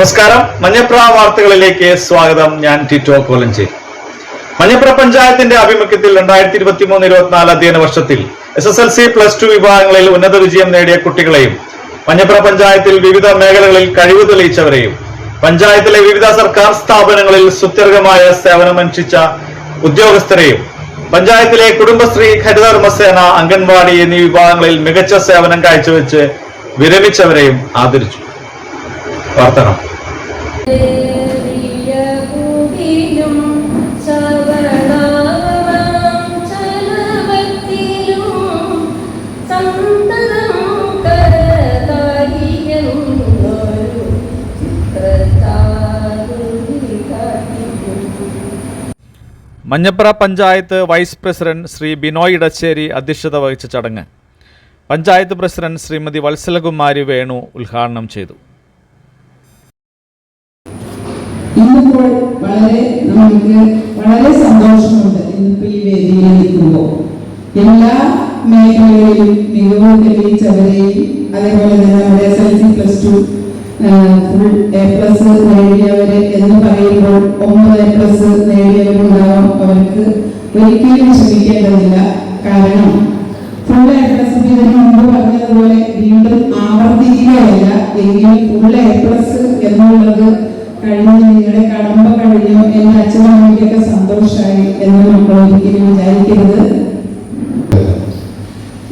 നമസ്കാരം. മഞ്ഞപ്ര വാർത്തകളിലേക്ക് സ്വാഗതം. ഞാൻ ടിറ്റോ കോലഞ്ചി. മഞ്ഞപ്ര പഞ്ചായത്തിന്റെ ആഭിമുഖ്യത്തിൽ രണ്ടായിരത്തി ഇരുപത്തി മൂന്ന് ഇരുപത്തിനാല് അധ്യയന വർഷത്തിൽ S S L C plus two വിഭാഗങ്ങളിൽ ഉന്നത വിജയം നേടിയ കുട്ടികളെയും മഞ്ഞപ്ര പഞ്ചായത്തിൽ വിവിധ മേഖലകളിൽ കഴിവ് തെളിയിച്ചവരെയും പഞ്ചായത്തിലെ വിവിധ സർക്കാർ സ്ഥാപനങ്ങളിൽ സുത്യർഹമായ സേവനമനുഷ്ഠിച്ച ഉദ്യോഗസ്ഥരെയും പഞ്ചായത്തിലെ കുടുംബശ്രീ ഹരിതകർമ്മസേന അംഗൻവാടി എന്നീ വിഭാഗങ്ങളിൽ മികച്ച സേവനം കാഴ്ചവെച്ച് വിരമിച്ചവരെയും ആദരിച്ചു. കാട്ടിക്കും മഞ്ഞപ്ര പഞ്ചായത്ത് വൈസ് പ്രസിഡന്റ് ശ്രീ ബിനോയ് ഇടച്ചേരി അധ്യക്ഷത വഹിച്ച ചടങ്ങ്. പഞ്ചായത്ത് പ്രസിഡന്റ് ശ്രീമതി വത്സലകുമാരി വേണു ഉദ്ഘാടനം ചെയ്തു. വളരെ നമുക്ക് വളരെ സന്തോഷമുണ്ട് ഇന്നിപ്പോൾ ഈ വേദിയിൽ നിൽക്കുമ്പോൾ എല്ലാ മേഖലകളിലും മികവ് തെളിയിച്ചവരെയും അതേപോലെ തന്നെ നമ്മുടെ S L C plus two full A plus നേടിയവരെ എന്ന് പറയുമ്പോൾ ഒമ്പത് എ പ്ലസ് നേടിയവരുണ്ടാവാം. അവർക്ക് ഒരിക്കലും ശ്രമിക്കേണ്ടതില്ല കാരണം ഫുൾ എ പ്ലസ് മുമ്പ് പറഞ്ഞതുപോലെ വീണ്ടും ആവർത്തിക്കുകയല്ല. എങ്കിലും ഫുൾ എ പ്ലസ് എന്നുള്ളത് കഴിഞ്ഞ് നിങ്ങളുടെ കടമ്പ കഴിഞ്ഞു എന്റെ അച്ഛനും അമ്മയ്ക്കൊക്കെ സന്തോഷമായി എന്ന് നമ്മൾ ഒരിക്കലും വിചാരിക്കരുത്.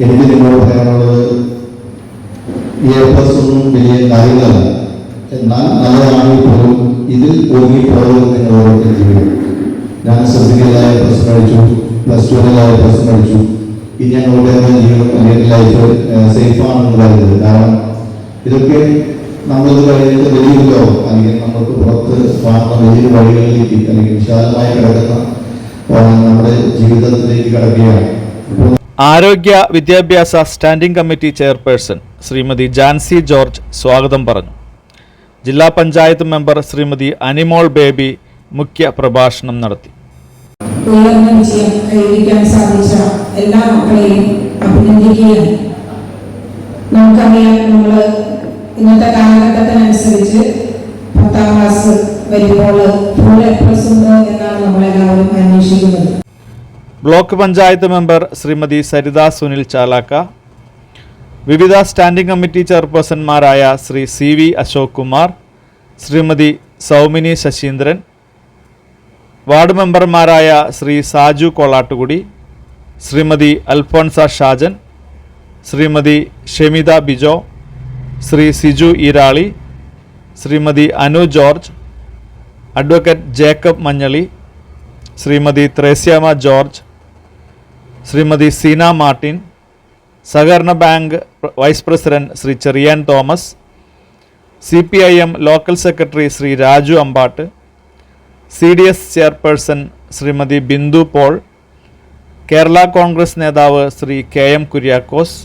എനിക്ക് നിങ്ങളോട് പറയാനുള്ളത് എ പ്ലസ് ഒന്നും വലിയ കാര്യങ്ങളല്ല എന്നാൽ നല്ലതാണെങ്കിൽ പോലും ഇതിൽ ഒതുങ്ങിപ്പോയത് നിങ്ങൾ ഓർത്തിരിക്കും ഞാൻ ശ്രദ്ധിക്കലായ പ്ലസ് പഠിച്ചു പ്ലസ് ടുവിലായ പ്ലസ് പഠിച്ചു. ഇനി ഞങ്ങളുടെ ജീവിതം അല്ലെങ്കിൽ ലൈഫ് സേഫാണെന്ന് പറയുന്നത് കാരണം ഇതൊക്കെ നമ്മളിത് കഴിഞ്ഞിട്ട് വലിയൊരു ലോകം അല്ലെങ്കിൽ നമുക്ക് പുറത്ത് കാണുന്ന വലിയൊരു വഴികളിലേക്ക് അല്ലെങ്കിൽ വിശാലമായി കിടക്കുന്ന നമ്മുടെ ജീവിതത്തിലേക്ക് കിടക്കുകയാണ്. ആരോഗ്യ വിദ്യാഭ്യാസ standing committee chairperson Shrimati Jancy George സ്വാഗതം പറഞ്ഞു. ജില്ലാ പഞ്ചായത്ത് മെമ്പർ ശ്രീമതി അനിമോൾ ബേബി മുഖ്യ പ്രഭാഷണം നടത്തി. ഉയർന്ന വിജയം കൈവരിക്കാൻ സാധിച്ച എല്ലാ മക്കളെയും അഭിനന്ദിക്കുകയാണ്. നമുക്കറിയാം നമ്മൾ ബ്ലോക്ക് പഞ്ചായത്ത് മെമ്പർ ശ്രീമതി സരിത സുനിൽ ചാലാക്ക വിവിധ standing committee ചെയർപേഴ്സൺമാരായ Shri C V Ashok Kumar Shrimati Soumini Saseendran ward മെമ്പർമാരായ Shri Saju Kolattukudy Shrimati Alphonsa Shajan Shrimati Shemitha Bijo Shri Siju Erali Shrimati Anu George advocate Jacob Manjali Shrimati Threasiamma George Shrimati Seena Martin സഹകരണ bank vice president Shri Cheriyan Thomas C P I M local secretary Shri Raju Ambatt C D S chairperson Shrimati Bindu Paul Kerala Congress നേതാവ് Shri K M Kuriakose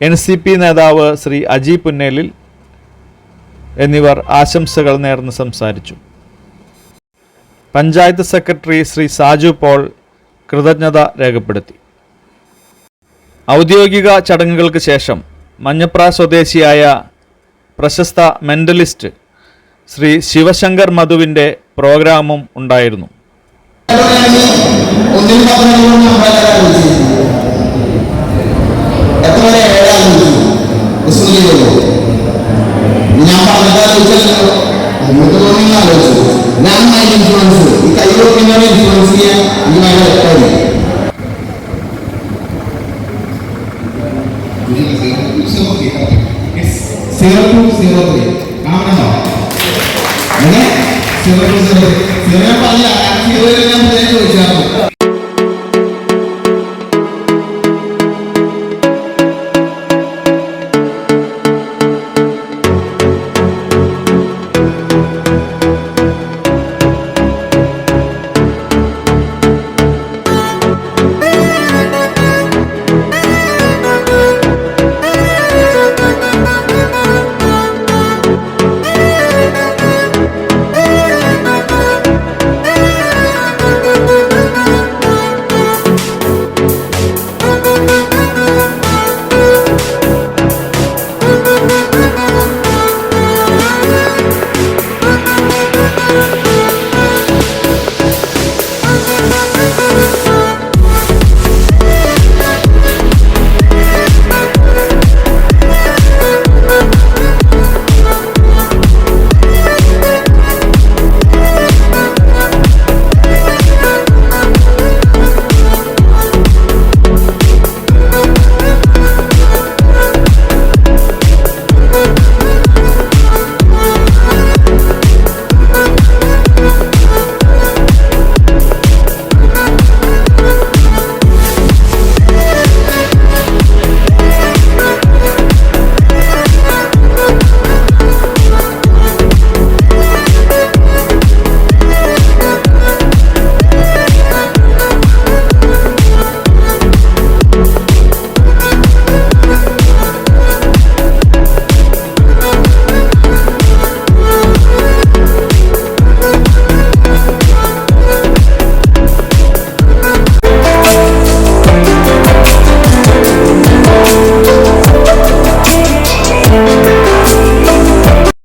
N C P നേതാവ് ശ്രീ അജി പുന്നേലിൽ എന്നിവർ ആശംസകൾ നേർന്ന് സംസാരിച്ചു. Panchayat secretary Shri Saju Paul കൃതജ്ഞത രേഖപ്പെടുത്തി. ഔദ്യോഗിക ചടങ്ങുകൾക്ക് ശേഷം മഞ്ഞപ്ര സ്വദേശിയായ പ്രശസ്ത മെന്റലിസ്റ്റ് ശ്രീ ശിവശങ്കർ മധുവിന്റെ പ്രോഗ്രാമും ഉണ്ടായിരുന്നു. ഇൻഫ്ലുവൻസ് ഈ കൈ കൊടുക്കുന്നവരെ ഇൻഫ്ലുവൻസ് ചെയ്യാൻ ഈ ഭയങ്കര എളുപ്പമായി സീറോ ടു സീറോ ത്രീ അങ്ങനെ zero two zero three zero പറഞ്ഞില്ല സീറോ ഞാൻ ചോദിച്ചായിരുന്നു